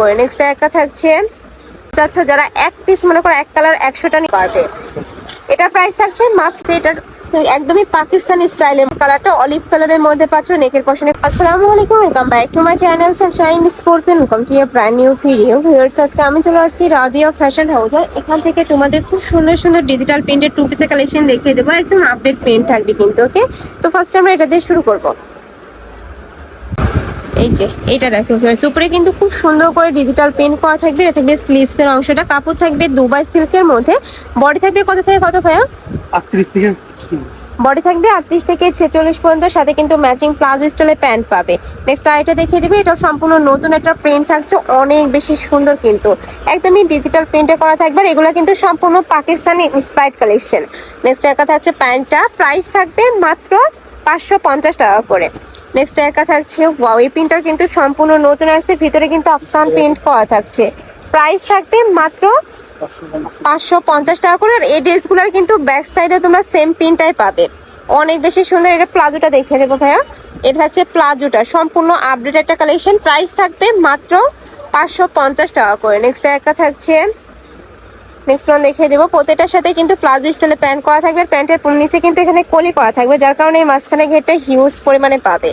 করে। নেক্সট একটা থাকছে, চাচ্ছ যারা এক পিস মনে করো এক কালার একশোটা নিতে পারবে। এটা প্রাইস থাকছে মাত্র এটার একদমই পাকিস্তানি স্টাইলের কালারটা অলিভ কালারের মধ্যে পাচ্ছ নেকের পশনে আসসালামু আলাইকুম welcome back to my channel sunshine scorpion welcome to your brand new video viewers আজকে আমি চলে আসছি রাদিয়া ফ্যাশন হাউস আর এখান থেকে তোমাদের খুব সুন্দর সুন্দর ডিজিটাল প্রিন্টের টু পিসের কালেকশন দেখিয়ে দেবো। একদম আপডেট প্রিন্ট থাকবে কিন্তু ওকে তো ফার্স্ট আমরা এটা দিয়ে শুরু করব। এই যে এইটা দেখো ভিউয়ার্স উপরে কিন্তু খুব সুন্দর করে ডিজিটাল পেন্ট করা থাকবে। এটা থাকবে স্লিভস এর অংশটা কাপড় থাকবে দুবাই সিল্কের মধ্যে। বডি থাকবে কত থেকে কত ভাইয়া? আটত্রিশ থেকে বডি থাকবে আটত্রিশ থেকে ছেচল্লিশ পর্যন্ত সাথে কিন্তু ম্যাচিং প্লাজো স্টাইলের প্যান্ট পাবে। নেক্সট আইটা দেখিয়ে দিবে এটা সম্পূর্ণ নতুন একটা প্রিন্ট থাকছে অনেক বেশি সুন্দর কিন্তু। একদমই ডিজিটাল প্রিন্টে করা থাকবে আর এগুলো কিন্তু সম্পূর্ণ পাকিস্তানি ইন্সপায়ার্ড কালেকশন নেক্সট একটা থাকছে প্যান্টটা প্রাইস থাকবে মাত্র পাঁচশো পঞ্চাশ টাকা করে। নেক্সট একা থাকছে। ওয়াও এই প্রিন্টটা কিন্তু সম্পূর্ণ নতুন আসছে। ভিতরে কিন্তু আফসান প্রিন্ট করা থাকছে। প্রাইস থাকবে মাত্র পাঁচশো পঞ্চাশ টাকা করে। আর এই ড্রেসগুলোর কিন্তু ব্যাক সাইডে তোমরা সেম পিনটাই পাবে। অনেক বেশি সুন্দর এটা প্লাজোটা দেখিয়ে দেবো ভাইয়া। এটা হচ্ছে প্লাজোটা সম্পূর্ণ আপডেট একটা কালেকশন প্রাইস থাকবে মাত্র পাঁচশো পঞ্চাশ টাকা করে। নেক্সট একটা থাকছে নেক্সট ওয়ান দেখিয়ে দেবো। প্রত্যেকটার সাথে কিন্তু প্লাজো স্টাইলে প্যান্ট করা থাকবে। আর প্যান্টের নিচে কিন্তু এখানে কলি করা থাকবে, যার কারণে এই মাঝখানে ঘেরটা হিউজ পরিমাণে পাবে।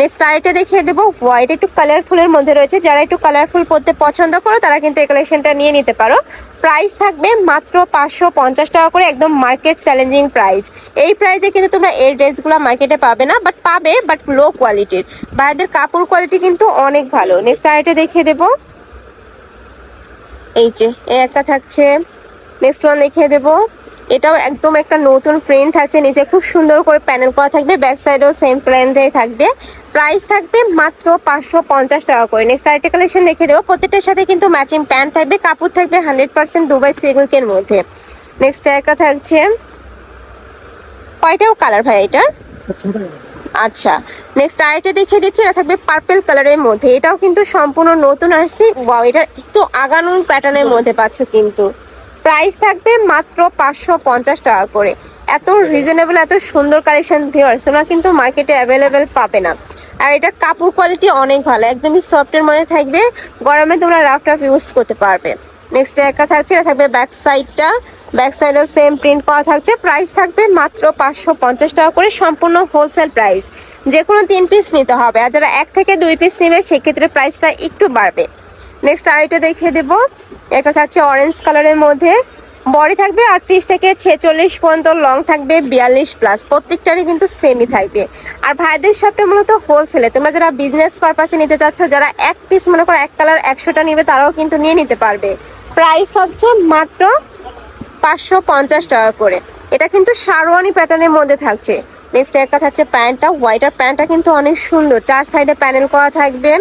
নেক্সট আইটা দেখিয়ে দেবো হোয়াইট একটু কালারফুলের মধ্যে রয়েছে। যারা একটু কালারফুল পরতে পছন্দ করো, তারা কিন্তু এই কালেকশনটা নিয়ে নিতে পারো। প্রাইস থাকবে মাত্র পাঁচশো পঞ্চাশ টাকা করে, একদম মার্কেট চ্যালেঞ্জিং প্রাইস এই প্রাইসে কিন্তু তোমরা এই ড্রেসগুলো মার্কেটে পাবে না বাট পাবে বাট লো কোয়ালিটির বাইরের কাপড় কোয়ালিটি কিন্তু অনেক ভালো। নেক্সট আইটা দেখিয়ে দেবো। এই যে, এই একটা থাকছে। নেক্সট ওয়ান দেখিয়ে দেবো। এটাও একদম একটা নতুন প্রিন্ট থাকছে নিচে খুব সুন্দর করে প্যানেল করা থাকবে ব্যাক সাইডেও সেম প্ল্যান্ডে থাকবে। প্রাইস থাকবে মাত্র পাঁচশো পঞ্চাশ টাকা করে। নেক্সট আরেকটা কালেকশন দেখিয়ে দেবো। প্রত্যেকটার সাথে কিন্তু ম্যাচিং প্যান্ট থাকবে, কাপড় থাকবে হান্ড্রেড পার্সেন্ট দুবাই সিল্কের মধ্যে। নেক্সট একটা থাকছে। কয়টাও কালার ভাই এটার? আচ্ছা নেক্সট আইটা দেখিয়ে দিচ্ছি, এটা থাকবে পার্পল কালারের মধ্যে। এটাও কিন্তু সম্পূর্ণ নতুন আসছে। ওয়াও এটা একটু আগানুন প্যাটার্নের মধ্যে পাচ্ছ কিন্তু। প্রাইস থাকবে মাত্র পাঁচশো পঞ্চাশ টাকা করে। এত রিজনেবল এত সুন্দর কালেকশন ভিওয়ার্স তোমরা কিন্তু মার্কেটে অ্যাভেলেবেল পাবে না। আর এটার কাপড় কোয়ালিটি অনেক ভালো, একদমই সফটের মধ্যে থাকবে। গরমে তোমরা রাফ টাফ ইউজ করতে পারবে। নেক্সট একটা থাকছে, এটা থাকবে ব্যাক সাইডটা ব্যাক সাইডেও সেম প্রিন্ট করা থাকছে। প্রাইস থাকবে মাত্র পাঁচশো পঞ্চাশ টাকা করে, সম্পূর্ণ হোলসেল প্রাইস যে কোনো তিন পিস নিতে হবে, আর যারা এক থেকে দুই পিস নেবে, সেক্ষেত্রে প্রাইসটা একটু বাড়বে। নেক্সট আরেকটা দেখিয়ে দেবো। একটা থাকছে অরেঞ্জ কালারের মধ্যে। বডি থাকবে আটত্রিশ থেকে ছেচল্লিশ পর্যন্ত লং থাকবে বিয়াল্লিশ প্লাস প্রত্যেকটারই কিন্তু সেমই থাকবে। আর ভাইদের শপটা মূলত হোলসেলে তোমরা যারা বিজনেস পারপাসে নিতে চাচ্ছ, যারা এক পিস মনে করো এক কালার একশোটা নিবে, তারাও কিন্তু নিয়ে নিতে পারবে। প্রাইস হচ্ছে মাত্র পাঁচশো পঞ্চাশ টাকা করে। এটা কিন্তু শারওয়ানি প্যাটার্নের মধ্যে থাকছে। নেক্সট একটা থাকছে প্যান্টটা হোয়াইটার প্যান্টটা কিন্তু অনেক সুন্দর। চার সাইডে প্যানেল করা থাকবে।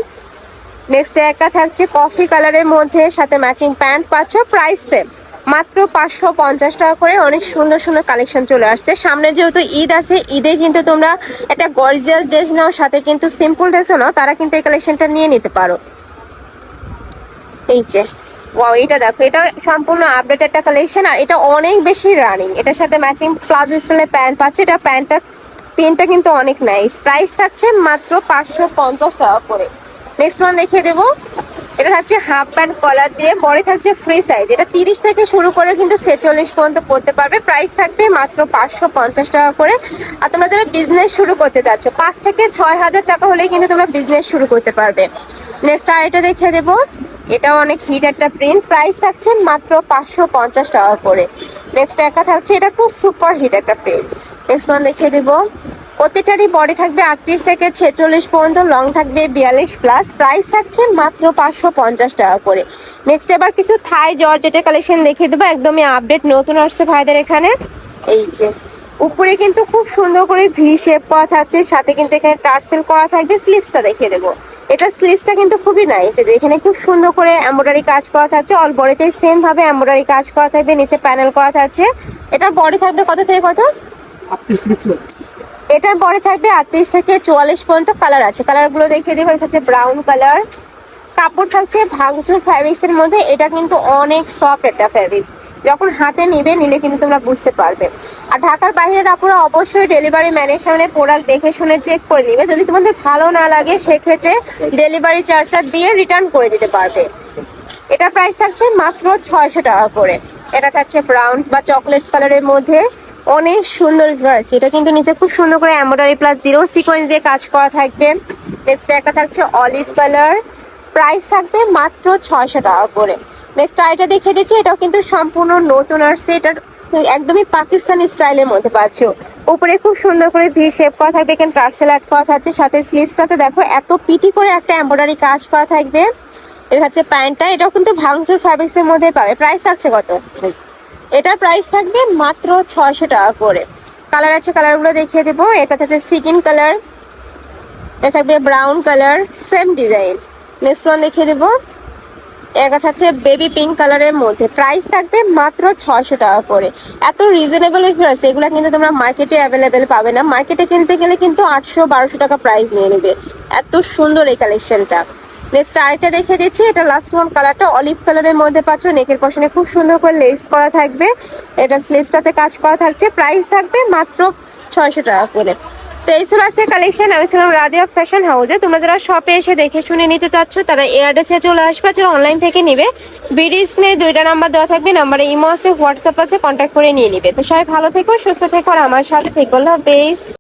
নেক্সট একটা থাকছে কফি কালারের মধ্যে, সাথে ম্যাচিং প্যান্ট পাচ্ছ প্রাইস সেম মাত্র পাঁচশো পঞ্চাশ টাকা করে অনেক সুন্দর সুন্দর কালেকশন চলে আসছে। সামনে যেহেতু ঈদ আছে, ঈদে কিন্তু তোমরা একটা গর্জিয়াস ড্রেস নাও, সাথে কিন্তু সিম্পল ড্রেসও নাও, তারা কিন্তু এই কালেকশনটা নিয়ে নিতে পারো। এই যে। ওয়াও এটা দেখো, এটা সম্পূর্ণ আপডেট একটা কালেকশন আর এটা অনেক বেশি রানিং এটার সাথে ম্যাচিং প্লাজো স্টাইলের প্যান্ট পাচ্ছ। এটা প্যান্টটার প্রিন্টটা কিন্তু অনেক নাইস প্রাইস থাকছে মাত্র পাঁচশো পঞ্চাশ টাকা করে। নেক্সট ওয়ান দেখিয়ে দেবো। এটা থাকছে হাফ প্যান্ট কলার দিয়ে বডি থাকছে ফ্রি সাইজ এটা তিরিশ থেকে শুরু করে কিন্তু ছেচল্লিশ পর্যন্ত পড়তে পারবে। প্রাইস থাকবে মাত্র পাঁচশো পঞ্চাশ টাকা করে। আর তোমরা যারা বিজনেস শুরু করতে চাচ্ছ, পাঁচ থেকে ছয় হাজার টাকা হলেই কিন্তু তোমরা বিজনেস শুরু করতে পারবে। নেক্সট আর এটা দেখিয়ে দেবো। এটাও অনেক হিট একটা প্রিন্ট প্রাইস থাকছে মাত্র পাঁচশো পঞ্চাশ টাকা করে। নেক্সট একটা থাকছে, এটা খুব সুপার হিট একটা প্রিন্ট নেক্সট ওয়ান দেখিয়ে দেবো। প্রত্যেকটারই বডি থাকবে আটত্রিশ থেকে ছেচল্লিশ পর্যন্ত লং থাকবে বিয়াল্লিশ প্লাস প্রাইস থাকছে মাত্র পাঁচশো পঞ্চাশ টাকা করে। নেক্সট এবার কিছু থাই জর্জেটের কালেকশন দেখিয়ে দেবো। একদমই আপডেট নতুন আসছে ভাইদের এখানে। এই যে। উপরে কিন্তু খুব সুন্দর করে ভি শেপ করা থাকছে সাথে কিন্তু এখানে টার্সেল করা থাকবে স্লিভসটা দেখিয়ে দেবো। এটা স্লিভসটা কিন্তু খুবই নাইস যে এখানে খুব সুন্দর করে এমব্রয়ডারি কাজ করা থাকছে অল বডিতে সেম ভাবে এমব্রয়ডারি কাজ করা থাকবে নিচে প্যানেল করা থাকছে। এটার বডি থাকবে কত থেকে কত? এটার পরে থাকবে আটত্রিশ থেকে চুয়াল্লিশ পর্যন্ত কালার আছে। কালারগুলো দেখিয়ে দেবো এটা হচ্ছে ব্রাউন কালার কাপড় থাকছে ভাঙচুর ফ্যাব্রিক্স এর মধ্যে, এটা কিন্তু অনেক সফট একটা ফ্যাব্রিক্স যখন হাতে নিবে, নিলে কিন্তু তোমরা বুঝতে পারবে। আর ঢাকার বাইরের আপুরা অবশ্যই ডেলিভারি ম্যানের সামনে প্রোডাক্ট দেখে শুনে চেক করে নিবে। যদি তোমাদের ভালো না লাগে, সেক্ষেত্রে ডেলিভারি চার্জটা দিয়ে রিটার্ন করে দিতে পারবে। এটা প্রাইস থাকছে মাত্র ছয়শো টাকা করে। এটা থাকছে ব্রাউন বা চকলেট কালারের মধ্যে। অনেক সুন্দর ড্রেস এটা কিন্তু নিচে খুব সুন্দর করে এমব্রয়ডারি প্লাস জিরো সিকোয়েন্স দিয়ে কাজ করা থাকবে। নেক্সট একটা থাকছে অলিভ কালার প্রাইস থাকবে মাত্র ছয়শো টাকা করে। নেক্সট আইটা দেখে দিচ্ছি, এটাও কিন্তু সম্পূর্ণ নতুন আসছে এটার একদমই পাকিস্তানি স্টাইলের মধ্যে পাচ্ছ। উপরে খুব সুন্দর করে ভি শেপ করা থাকবে, এখানে টার্সেল অ্যাড করা থাকছে, সাথে স্লিভসটাতে দেখো এত পিটি করে একটা এমব্রয়ডারি কাজ করা থাকবে। এটা হচ্ছে প্যান্টটা, এটাও কিন্তু ভাঙচুর ফ্যাব্রিক্স এর মধ্যে পাবে। প্রাইস থাকছে কত? এটার প্রাইস থাকবে মাত্র ছয়শো টাকা করে। কালার আছে কালারগুলো দেখিয়ে দেবো। এটা হচ্ছে সিকিন কালার এটা থাকবে brown colour same design next one দেখিয়ে দেবো। এটা থাকছে বেবি পিঙ্ক কালারের মধ্যে। প্রাইস থাকবে মাত্র ছয়শো টাকা করে। এত রিজনেবল প্রাইস এগুলো কিন্তু তোমরা মার্কেটে অ্যাভেলেবেল পাবে না। মার্কেটে কিনতে গেলে কিন্তু আটশো বারোশো টাকা প্রাইস নিয়ে নেবে। এত সুন্দর এই কালেকশনটা নেক্সট আরেকটা দেখে দিচ্ছি। এটা লাস্ট ওয়ান কালারটা অলিভ কালারের মধ্যে পাচ্ছ। নেকের পশনে খুব সুন্দর করে লেস করা থাকবে। এটা স্লিভসটাতে কাজ করা থাকছে। প্রাইস থাকবে মাত্র ছয়শো টাকা করে। তো এই ছিল আজকে কালেকশন আমি ছিলাম রাদিয়া ফ্যাশন হাউসে তোমরা যারা শপে এসে দেখে শুনে নিতে চাচ্ছ, তারা এই অ্যাড্রেসে চলে আসবে। যারা অনলাইন থেকে নিবে ভিডিও স্ক্রিনে দুইটা নাম্বার দেওয়া থাকবে। নাম্বারে ইমো আছে হোয়াটসঅ্যাপ আছে কন্ট্যাক্ট করে নিয়ে নিবে। তো সবাই ভালো থেকো, সুস্থ থেকো, আর আমার সাথে থেকো। হাফেজ।